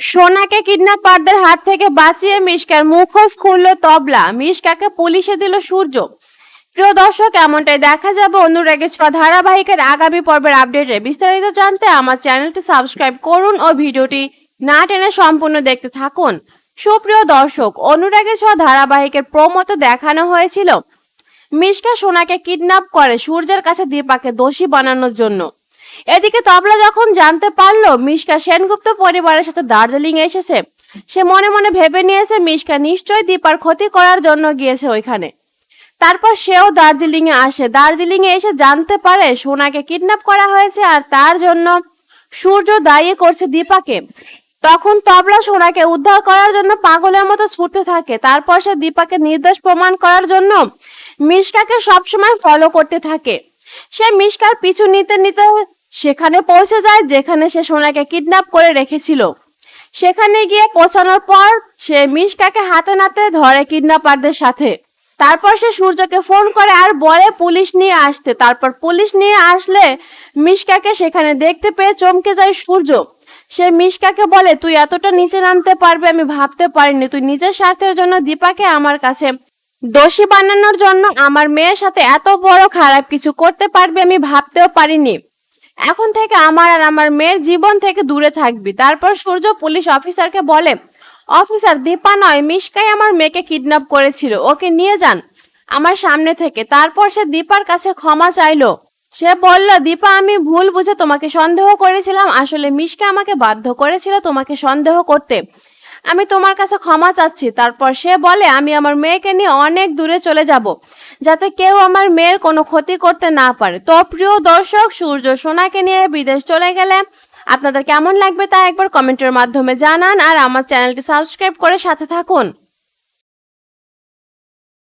সোনাকে কিডন্যাপারদের হাত থেকে বাঁচিয়ে মিশকার মুখোশ খুলল তবলা। মিশকাকে পুলিশে দিল সূর্য। প্রিয় দর্শক, এমনটাই দেখা যাবে অনুরাগে ছোঁয়া ধারাবাহিকের আগামী পর্বের আপডেটে। বিস্তারিত জানতে আমার চ্যানেলটি সাবস্ক্রাইব করুন ও ভিডিওটি না টেনে সম্পূর্ণ দেখতে থাকুন। সুপ্রিয় দর্শক, অনুরাগে ছোঁয়া ধারাবাহিকের প্রমোতে দেখানো হয়েছিল, মিশকা সোনাকে কিডন্যাপ করে সূর্যের কাছে দীপাকে দোষী বানানোর জন্য। এদিকে তবলা যখন জানতে পারল মিশকা সেনগুপ্ত পরিবারের সাথে দার্জিলিং এসেছে, সে মনে মনে ভেবে নিয়েছে মিশকা নিশ্চয়ই দীপার ক্ষতি করার জন্য গিয়েছে ওইখানে। তারপর সেও দার্জিলিং এ আসে। দার্জিলিং এ এসে জানতে পারে সোনাকে কিডন্যাপ করা হয়েছে আর তার জন্য সূর্য দায়ী করছে দীপাকে। তখন তবলা সোনাকে উদ্ধার করার জন্য পাগলের মতো ছুটতে থাকে। তারপর সে দীপাকে নির্দোষ প্রমাণ করার জন্য মিশকাকে সবসময় ফলো করতে থাকে। সে মিশকার পিছু নিতে নিতে সেখানে পৌঁছে যায় যেখানে সে সোনাকে কিডন্যাপ করে রেখেছিল। সেখানে গিয়ে পৌঁছানোর পর সে মিশকাকে হাতে নাতে ধরে কিডন্যাপারদের সাথে। তারপর সে সূর্যকে ফোন করে আর বলে, পুলিশ নিয়ে আসতে। তারপর পুলিশ নিয়ে আসলে মিশকাকে সেখানে দেখতে পেয়ে চমকে যায় সূর্য। সে মিশকাকে বলে, তুই এতটা নিচে নামতে পারবে, আমি ভাবতে পারিনি। তুই নিজের স্বার্থের জন্য দীপাকে আমার কাছে দোষী বানানোর জন্য আমার মেয়ের সাথে এত বড় খারাপ কিছু করতে পারবে, আমি ভাবতেও পারিনি। এখন থেকে আমার আর আমার মেয়ের জীবন থেকে দূরে থাকবি। তারপর সূর্য পুলিশ অফিসারকে বলে, অফিসার, দীপা নয়, মিশকাই আমার মেয়েকে কিডন্যাপ করেছিল। ওকে নিয়ে যান আমার সামনে থেকে। তারপর সে দীপার কাছে ক্ষমা চাইলো। সে বলল, দীপা, আমি ভুল বুঝে তোমাকে সন্দেহ করেছিলাম। আসলে মিশকা আমাকে বাধ্য করেছিল তোমাকে সন্দেহ করতে। আমি তোমার কাছে ক্ষমা চাচ্ছি। তারপর সে বলে, আমি আমার মেয়েকে নিয়ে অনেক দূরে চলে যাব, যাতে কেউ আমার মেয়ের কোনো ক্ষতি করতে না পারে। তো প্রিয় দর্শক, সূর্য সোনাকে নিয়ে বিদেশ চলে গেলে আপনাদের কেমন লাগবে তা একবার কমেন্টের মাধ্যমে জানান, আর আমার চ্যানেলটি সাবস্ক্রাইব করে সাথে থাকুন।